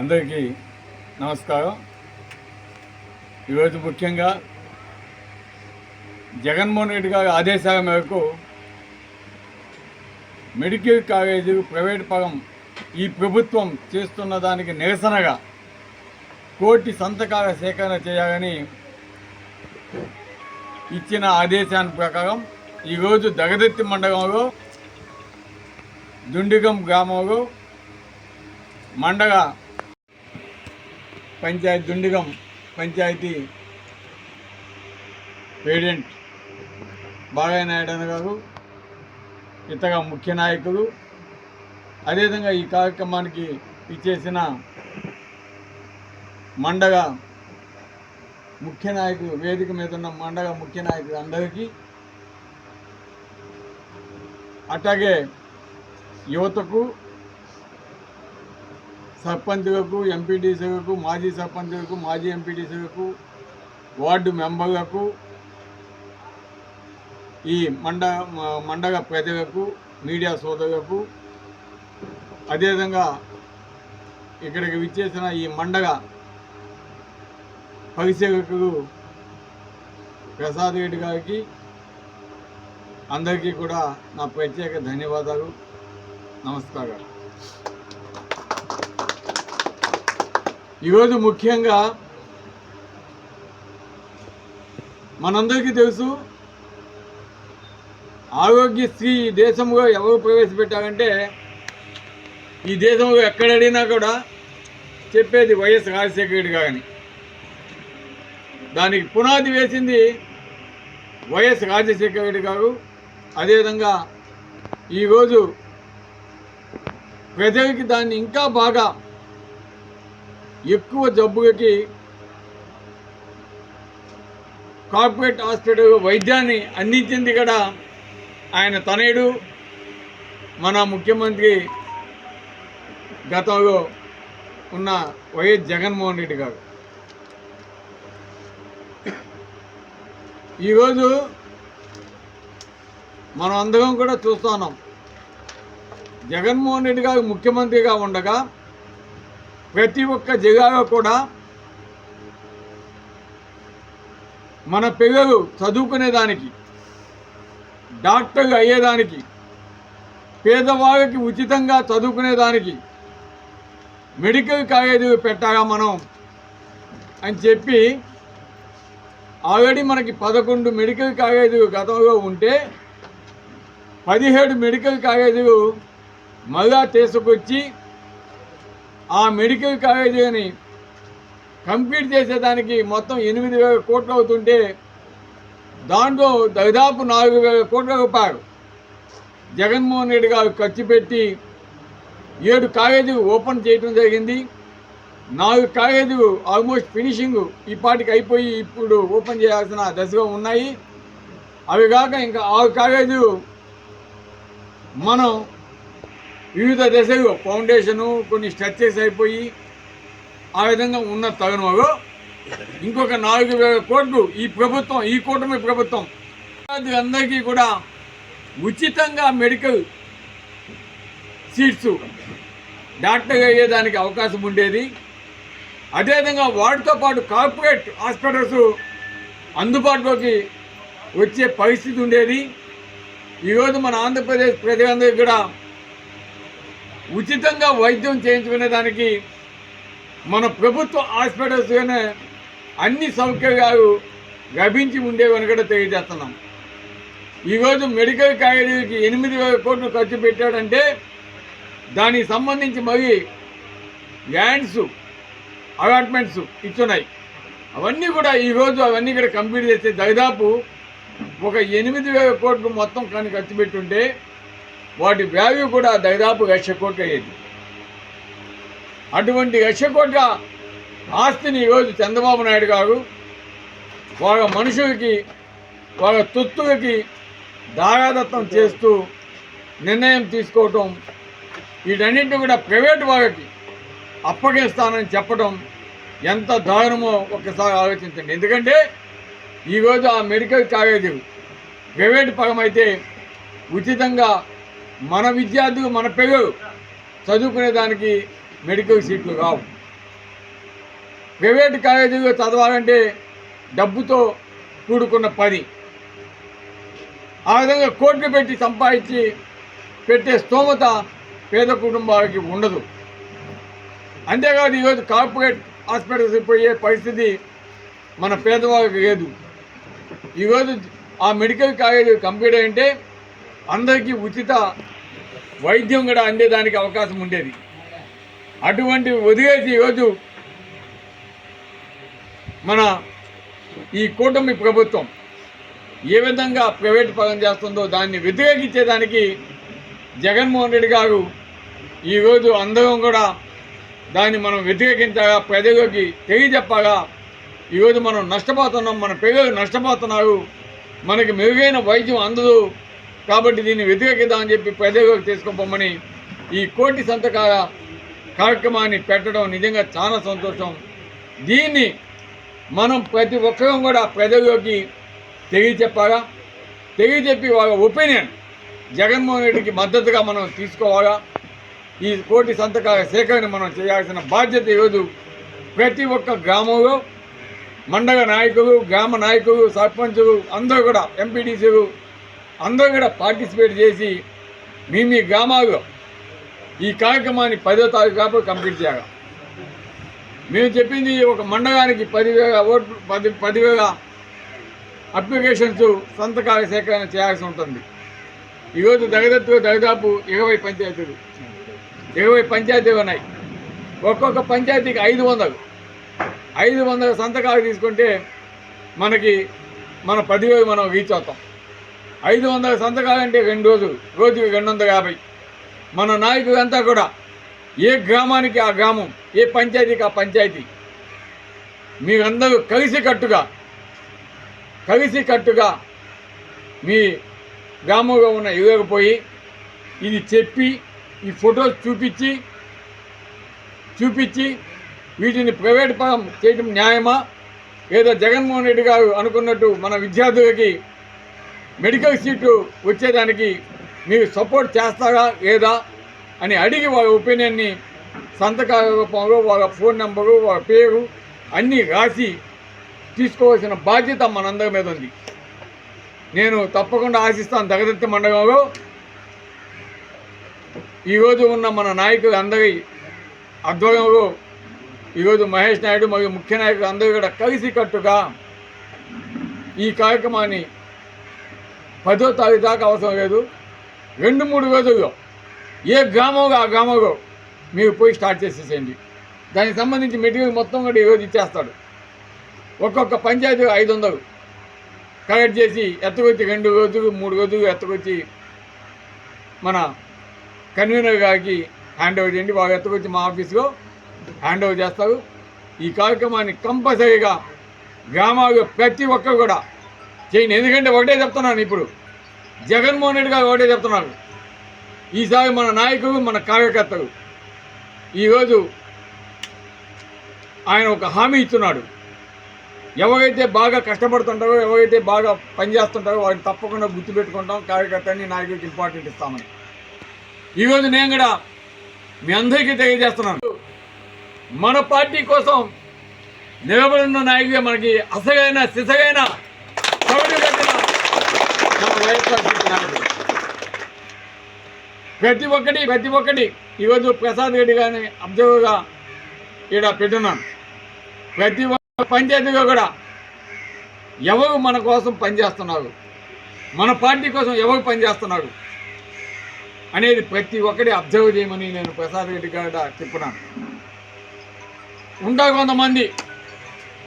అందరికీ నమస్కారం. ఈరోజు ముఖ్యంగా జగన్మోహన్ రెడ్డి గారి ఆదేశాల మేరకు మెడికల్ కాలేజీ ప్రైవేట్ పరం ఈ ప్రభుత్వం చేస్తున్న దానికి నిరసనగా కోటి సంతకాల సేకరణ చేయాలని ఇచ్చిన ఆదేశాన్ని ప్రకారం ఈరోజు దగదత్తి మండలంలో దుండిగం గ్రామంలో మండల పంచాయతీ దుండిగం పంచాయతీ ప్రెసిడెంట్ బాలయ్య నాయుడు గారు ఇతర ముఖ్య నాయకులు అదేవిధంగా ఈ కార్యక్రమానికి ఇచ్చేసిన మండగ ముఖ్య నాయకులు వేదిక మీద ఉన్న మండగ ముఖ్య నాయకులు అందరికీ అట్లాగే యువతకు సర్పంచులకు ఎంపీటీసీలకు మాజీ సర్పంచులకు మాజీ ఎంపీటీసీలకు వార్డు మెంబర్లకు ఈ మండ మండల ప్రజలకు మీడియా సోదరులకు అదేవిధంగా ఇక్కడికి విచ్చేసిన ఈ మండల పరిశీలకులు ప్రసాద్ రెడ్డి గారికి అందరికీ కూడా నా ప్రత్యేక ధన్యవాదాలు. నమస్కారాలు. ఈరోజు ముఖ్యంగా మనందరికీ తెలుసు ఆరోగ్యశ్రీ ఈ దేశంలో ఎవరు ప్రవేశపెట్టారంటే ఈ దేశంలో ఎక్కడ అడిగినా కూడా చెప్పేది వైఎస్ రాజశేఖర రెడ్డి గారని. దానికి పునాది వేసింది వైఎస్ రాజశేఖర రెడ్డి గారు. అదేవిధంగా ఈరోజు ప్రజలకి దాన్ని ఇంకా బాగా ఎక్కువ జబ్బులకి కార్పొరేట్ హాస్పిటల్ వైద్యాన్ని అందించింది కూడా ఆయన తనయుడు. మన ముఖ్యమంత్రి గతంలో ఉన్న వైఎస్ జగన్మోహన్ రెడ్డి గారు. ఈరోజు మనం అందరం కూడా చూస్తున్నాం జగన్మోహన్ రెడ్డి గారు ముఖ్యమంత్రిగా ఉండగా ప్రతి ఒక్క జిల్లాలో కూడా మన పిల్లలు చదువుకునేదానికి డాక్టర్లు అయ్యేదానికి పేదవాళ్ళకి ఉచితంగా చదువుకునేదానికి మెడికల్ కాలేజీలు పెట్టాగా మనం అని చెప్పి ఆల్రెడీ మనకి పదకొండు మెడికల్ కాలేజీలు గతంలో ఉంటే పదిహేడు మెడికల్ కాలేజీలు మళ్ళా తీసుకొచ్చి ఆ మెడికల్ కాలేజీని కంప్లీట్ చేసేదానికి మొత్తం ఎనిమిది వేల కోట్లు అవుతుంటే దాంట్లో దాదాపు నాలుగు వేల కోట్ల రూపాయలు జగన్మోహన్ రెడ్డి గారు ఖర్చు పెట్టి ఏడు కాలేజీలు ఓపెన్ చేయడం జరిగింది. నాలుగు కాలేజీలు ఆల్మోస్ట్ ఫినిషింగ్ ఈ పాటికి అయిపోయి ఇప్పుడు ఓపెన్ చేయాల్సిన దశగా ఉన్నాయి. అవి కాక ఇంకా ఆరు కాలేజీలు మనం వివిధ దశలు ఫౌండేషను కొన్ని స్ట్రక్చర్స్ అయిపోయి ఆ విధంగా ఉన్న తరుణంలో ఇంకొక నాలుగు వేల కోట్లు ఈ ప్రభుత్వం ఈ కూటమి ప్రభుత్వం అందరికీ కూడా ఉచితంగా మెడికల్ సీట్స్ డాక్టర్ అయ్యేదానికి అవకాశం ఉండేది. అదేవిధంగా వాటితో పాటు కార్పొరేట్ హాస్పిటల్స్ అందుబాటులోకి వచ్చే పరిస్థితి ఉండేది. ఈరోజు మన ఆంధ్రప్రదేశ్ ప్రజలందరికీ కూడా ఉచితంగా వైద్యం చేయించుకునే దానికి మన ప్రభుత్వ హాస్పిటల్స్లోనే అన్ని సౌకర్యాలు లభించి ఉండేవని కూడా తెలియజేస్తున్నాం. ఈరోజు మెడికల్ కాలేజీకి ఎనిమిది వేల కోట్లు ఖర్చు పెట్టాడంటే దానికి సంబంధించి మరి ల్యాండ్స్ అలాట్మెంట్స్ ఇచ్చున్నాయి. అవన్నీ కూడా ఈరోజు అవన్నీ కూడా కంప్లీట్ చేస్తే దాదాపు ఒక ఎనిమిది వేల కోట్లు మొత్తం కానీ ఖర్చు పెట్టుంటే వాటి వాల్యూ కూడా దాదాపు లక్ష కోట్లు అయ్యేది. అటువంటి లక్ష కోట్ల ఆస్తిని ఈరోజు చంద్రబాబు నాయుడు గారు వాళ్ళ మనుషులకి వాళ్ళ తొత్తులకి దారాదత్తం చేస్తూ నిర్ణయం తీసుకోవటం వీటన్నింటినీ కూడా ప్రైవేట్ వాళ్ళకి అప్పగిస్తానని చెప్పడం ఎంత దారుణమో ఒక్కసారి ఆలోచించండి. ఎందుకంటే ఈరోజు ఆ మెడికల్ కాలేజీ ప్రైవేట్ పగం అయితే ఉచితంగా మన విద్యార్థులు మన పిల్లలు చదువుకునే దానికి మెడికల్ సీట్లు రావు. ప్రైవేట్ కాలేజీలో చదవాలంటే డబ్బుతో కూడుకున్న పని. ఆ విధంగా కోట్లు పెట్టి సంపాదించి పెట్టే స్తోమత పేద కుటుంబాలకి ఉండదు. అంతేకాదు ఈరోజు కార్పొరేట్ హాస్పిటల్స్ పోయే పరిస్థితి మన పేదవాళ్ళకి లేదు. ఈరోజు ఆ మెడికల్ కాలేజ్ కంప్లీట్ అంటే అందరికీ ఉచిత వైద్యం కూడా అందేదానికి అవకాశం ఉండేది. అటువంటి వదిలేసి ఈరోజు మన ఈ కూటమి ప్రభుత్వం ఏ విధంగా ప్రైవేట్ పరం చేస్తుందో దాన్ని వ్యతిరేకించేదానికి జగన్మోహన్ రెడ్డి గారు ఈరోజు అందరం కూడా దాన్ని మనం వ్యతిరేకించగా ప్రజలకి తెలియజెప్పగా ఈరోజు మనం నష్టపోతున్నాం మన పిల్లలు నష్టపోతున్నారు మనకి మెరుగైన వైద్యం అందదు కాబట్టి దీన్ని వ్యతిరేకిద్దామని చెప్పి ప్రజలకు తీసుకుపోమని ఈ కోటి సంతకాల కార్యక్రమాన్ని పెట్టడం నిజంగా చాలా సంతోషం. దీన్ని మనం ప్రతి ఒక్కరం కూడా ప్రజల్లోకి తెలియచెప్పాలా తెలియచెప్పి వాళ్ళ ఒపీనియన్ జగన్మోహన్ రెడ్డికి మద్దతుగా మనం తీసుకోవాలా? ఈ కోటి సంతకాల సేకరణ మనం చేయాల్సిన బాధ్యత ఈరోజు ప్రతి ఒక్క గ్రామంలో మండల నాయకులు గ్రామ నాయకులు సర్పంచులు అందరూ కూడా ఎంపీటీసీలు అందరూ కూడా పార్టిసిపేట్ చేసి మీ మీ గ్రామాల్లో ఈ కార్యక్రమాన్ని పదో తారీఖు కాబట్టి కంప్లీట్ చేయాలి. మేము చెప్పింది ఒక మండలానికి పదివేల ఓట్లు పది పదివేల అప్లికేషన్స్ సంతకాల సేకరణ చేయాల్సి ఉంటుంది. ఈరోజు దగదత్తుగా దాదాపు ఇరవై పంచాయతీలు. ఇరవై పంచాయతీలు ఉన్నాయి. ఒక్కొక్క పంచాయతీకి ఐదు వందలు. ఐదు వందల సంతకాలు తీసుకుంటే మనకి మన పదివేలు మనం రీచ్ అవుతాం. ఐదు వందల సంతకాలు అంటే రెండు రోజులు. రోజుకి రెండు వందల యాభై. మన నాయకులంతా కూడా ఏ గ్రామానికి ఆ గ్రామం ఏ పంచాయతీకి ఆ పంచాయతీ. మీరందరూ కలిసి కట్టుగా కలిసి కట్టుగా మీ గ్రామంలో ఉన్న ఇవ్వకపోయి ఇది చెప్పి ఈ ఫొటోస్ చూపించి చూపించి వీటిని ప్రైవేట్ పరం చేయడం న్యాయమా? లేదా జగన్మోహన్ రెడ్డి గారు అనుకున్నట్టు మన విద్యార్థులకి మెడికల్ సీటు వచ్చేదానికి మీరు సపోర్ట్ చేస్తారా లేదా అని అడిగి వాళ్ళ ఒపీనియన్ని సంతకాల రూపంలో వాళ్ళ ఫోన్ నెంబరు వాళ్ళ పేరు అన్నీ రాసి తీసుకోవాల్సిన బాధ్యత మనందరి మీద ఉంది. నేను తప్పకుండా ఆశిస్తాను దగదత్తి మండలంలో ఈరోజు ఉన్న మన నాయకులు అందరి ఆధ్వర్యంలో ఈరోజు మహేష్ నాయుడు మరియు ముఖ్య నాయకులు అందరూ కూడా కలిసికట్టుగా ఈ కార్యక్రమాన్ని పదో తారీఖు దాకా అవసరం లేదు. రెండు మూడు రోజుల్లో ఏ గ్రామంలో ఆ గ్రామంలో మీరు పోయి స్టార్ట్ చేసేసేయండి. దానికి సంబంధించి మెటీరియల్ మొత్తం కూడా ఈరోజు ఇచ్చేస్తాడు. ఒక్కొక్క పంచాయతీ ఐదు వందలు. కలెక్ట్ చేసి ఎత్తకొచ్చి రెండు రోజులు మూడు రోజులు ఎత్తకొచ్చి మన కన్వీనర్ గారికి హ్యాండ్ ఓవర్ చేయండి. వారు ఎత్తకొచ్చి మా ఆఫీస్లో హ్యాండ్ ఓవర్ చేస్తారు. ఈ కార్యక్రమాన్ని కంపల్సరీగా గ్రామాల్లో ప్రతి ఒక్కరు కూడా చేయండి. ఎందుకంటే ఒకటే చెప్తున్నాను ఇప్పుడు. జగన్మోహన్ రెడ్డి గారు ఒకటే చెప్తున్నారు. ఈసారి మన నాయకులు మన కార్యకర్తలు. ఈరోజు ఆయన ఒక హామీ ఇస్తున్నాడు. ఎవరైతే బాగా కష్టపడుతుంటారో ఎవరైతే బాగా పనిచేస్తుంటారో వారిని తప్పకుండా గుర్తుపెట్టుకుంటాం. కార్యకర్తని నాయకుడికి ఇంపార్టెంట్ ఇస్తామని. ఈరోజు నేను కూడా మీ అందరికీ తెలియజేస్తున్నాను. మన పార్టీ కోసం నిలబడిన నాయకుడిగా మనకి అసగైన సిసగైన ప్రతి ఒక్కటి ప్రతి ఒక్కటి ఈరోజు ప్రసాద్ రెడ్డి గారిని అబ్జర్వర్గా ఇక్కడ పెట్టున్నాను. ప్రతి ఒక్క పంచాయతీగా కూడా ఎవరు మన కోసం పనిచేస్తున్నారు? మన పార్టీ కోసం ఎవరు పనిచేస్తున్నారు? అనేది ప్రతి ఒక్కటి అబ్జర్వ్ చేయమని నేను ప్రసాద్ రెడ్డి గారు చెప్తున్నాను ఉంటారు కొంతమంది.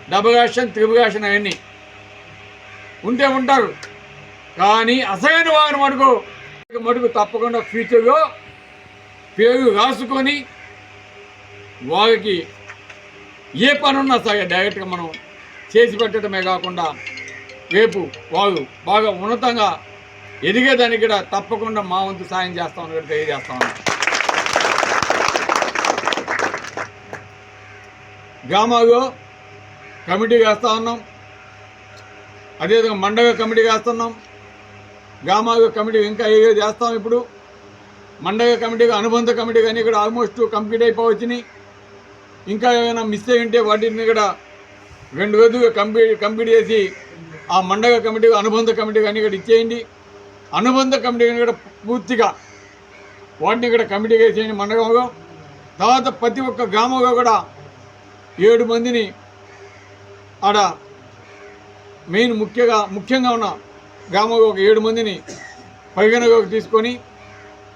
డబుల్ యాక్షన్ త్రిబుల్ యాక్షన్ అవన్నీ. ఉంటే ఉంటారు. కానీ అసలైన వారు మటుకు మటుకు తప్పకుండా ఫ్యూచర్లో పేరు రాసుకొని వారికి ఏ పనున్నా సరే డైరెక్ట్గా మనం చేసి పెట్టడమే కాకుండా రేపు వాళ్ళు బాగా ఉన్నతంగా ఎదిగేదానికి కూడా తప్పకుండా మా వంతు సాయం చేస్తామని కూడా తెలియజేస్తామని గ్రామాలో కమిటీ వేస్తూ ఉన్నాం. అదేవిధంగా మండగ కమిటీ వేస్తున్నాం. గ్రామాల కమిటీ ఇంకా ఏ చేస్తాం ఇప్పుడు? మండగ కమిటీగా అనుబంధ కమిటీ కానీ ఇక్కడ ఆల్మోస్ట్ కంప్లీట్ అయిపోవచ్చినాయి ఇంకా ఏమైనా మిస్ అయి ఉంటే వాటిని కూడా రెండు రోజులుగా కంప్లీట్ కంప్లీట్ చేసి ఆ మండగ కమిటీగా అనుబంధ కమిటీ కానీ ఇక్కడ ఇచ్చేయండి. అనుబంధ కమిటీ కూడా పూర్తిగా వాటిని ఇక్కడ కమిటీగా చేయండి మండగంలో తర్వాత ప్రతి ఒక్క గ్రామంలో కూడా ఏడు మందిని ఆడ మెయిన్ ముఖ్యంగా ముఖ్యంగా ఉన్న గ్రామంలో ఒక ఏడు మందిని పరిగణలోకి తీసుకొని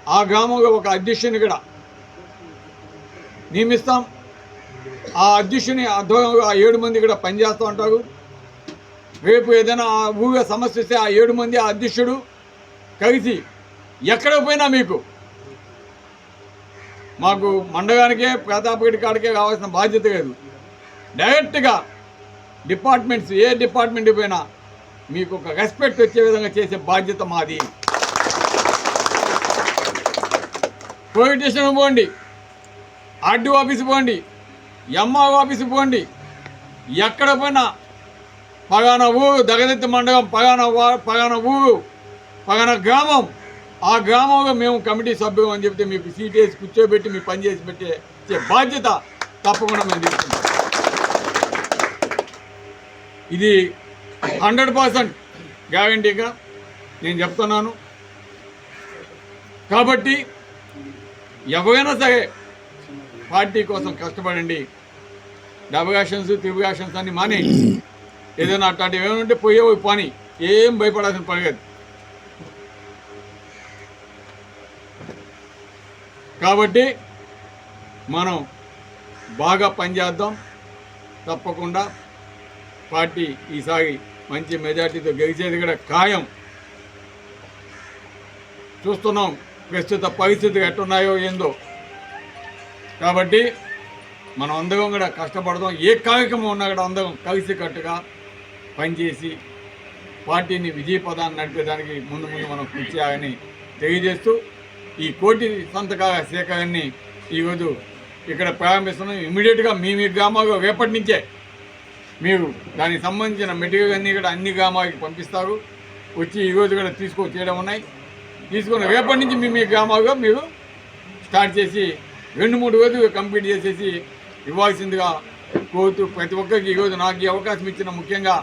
ఆ గ్రామంలో ఒక అధ్యక్షుని కూడా నియమిస్తాం. ఆ అధ్యక్షుని ఆధ్వర్యంలో ఆ ఏడు మంది కూడా పనిచేస్తూ ఉంటారు. రేపు ఏదైనా ఆ సమస్య వస్తే ఆ ఏడు మంది ఆ అధ్యక్షుడు కలిసి ఎక్కడ పోయినా మీకు మాకు మండగానికే ప్రతాపగడి కాడికే కావాల్సిన బాధ్యత లేదు. డైరెక్ట్గా డిపార్ట్మెంట్స్ ఏ డిపార్ట్మెంట్ పోయినా మీకు ఒక రెస్పెక్ట్ వచ్చే విధంగా చేసే బాధ్యత మాది. పోలీస్ స్టేషన్ పోండి ఆర్డీ ఆఫీస్ పోండి ఎంఆర్ ఆఫీస్ పోండి. ఎక్కడ పోయినా పగాన ఊరు దగదెత్తి మండలం పగాన పగాన ఊరు పగాన గ్రామం. ఆ గ్రామంలో మేము కమిటీ సభ్యులు అని చెప్తే మీకు సీట్ వేసి కూర్చోబెట్టి మీ పని చేసి పెట్టే బాధ్యత తప్పకుండా మేము తీసుకుంటాం. ఇది హండ్రెడ్ పర్సెంట్ గ్యారంటీగా నేను చెప్తున్నాను. కాబట్టి ఎవరైనా సరే పార్టీ కోసం కష్టపడండి. డబగాషన్స్ త్రిబుగాషన్స్ అన్ని మానే ఏదైనా అట్లాంటివి ఏమైనా ఉంటే పోయే పోయి పని. ఏం భయపడాల్సిన పని కాదు కాబట్టి మనం బాగా పనిచేద్దాం. తప్పకుండా పార్టీ ఈసారి మంచి మెజార్టీతో గెలిచేది కూడా ఖాయం. చూస్తున్నాం ప్రస్తుత పరిస్థితులు ఎట్టున్నాయో ఏందో. కాబట్టి మనం అందరం కూడా కష్టపడదాం. ఏ కార్యక్రమం ఉన్నా కూడా అందరం కలిసికట్టుగా పనిచేసి పార్టీని విజయపదాన్ని నడిపేదానికి ముందు ముందు మనం కృషి చేయాలని తెలియజేస్తూ ఈ కోటి సంతకాల సేకరణని ఈరోజు ఇక్కడ ప్రారంభిస్తున్నాం. ఇమీడియట్గా మీ మీ గ్రామాల్లో రేపటి నుంచే మీరు దానికి సంబంధించిన మెటీరియల్ అన్నీ కూడా అన్ని గ్రామాలకి పంపిస్తారు. వచ్చి ఈరోజు కూడా తీసుకో చేయడం ఉన్నాయి. తీసుకుని రేపటి నుంచి మీ మీ గ్రామాల్లో మీరు స్టార్ట్ చేసి రెండు మూడు రోజులు కంప్లీట్ చేసేసి ఇవ్వాల్సిందిగా కోరుతూ ప్రతి ఒక్కరికి ఈరోజు నాకు ఈ అవకాశం ఇచ్చిన ముఖ్యంగా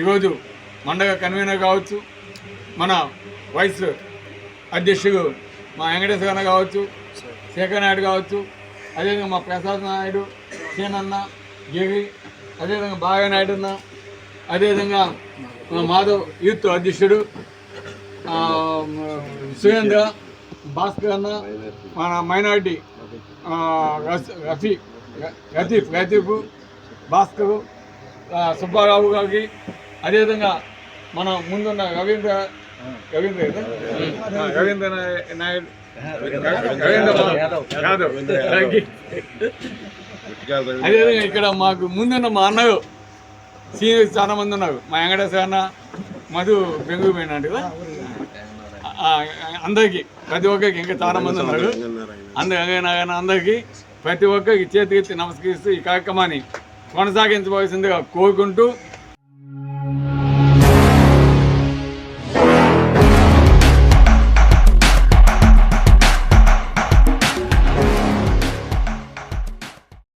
ఈరోజు మండగ కన్వీనర్ కావచ్చు మన వైస్ అధ్యక్షుడు మా వెంకటేశ్వర అన్న కావచ్చు శేఖర్ నాయుడు కావచ్చు అదేవిధంగా మా ప్రసాద్ నాయుడు సీనన్న గిరి అదేవిధంగా బాగా నాయుడు అన్న అదేవిధంగా మా మాధవ్ యూత్ అధ్యక్షుడు సురేంద్ర భాస్కర్ అన్న మన మైనార్టీ రఫీ రతీఫ్ రతీఫ్ భాస్కర్ సుబ్బారావు గారికి అదేవిధంగా మన ముందున్న రవీంద్ర రవీంద్ర నాయుడు. యాదవ్. అదేవిధంగా ఇక్కడ మాకు ముందున్న మా అన్నలు సీనియర్స్ చాలా మంది ఉన్నారు. మా వెంకటేశ్వర అన్న మధు బెంగళూరు పోయినాడు కదా అందరికీ ప్రతి ఒక్కరికి ఇంకా చాలా మంది ఉన్నారు. అందరికీ అందరికీ ప్రతి ఒక్కరికి చేతికి నమస్కరిస్తూ ఈ కార్యక్రమాన్ని కొనసాగించవలసిందిగా కోరుకుంటూ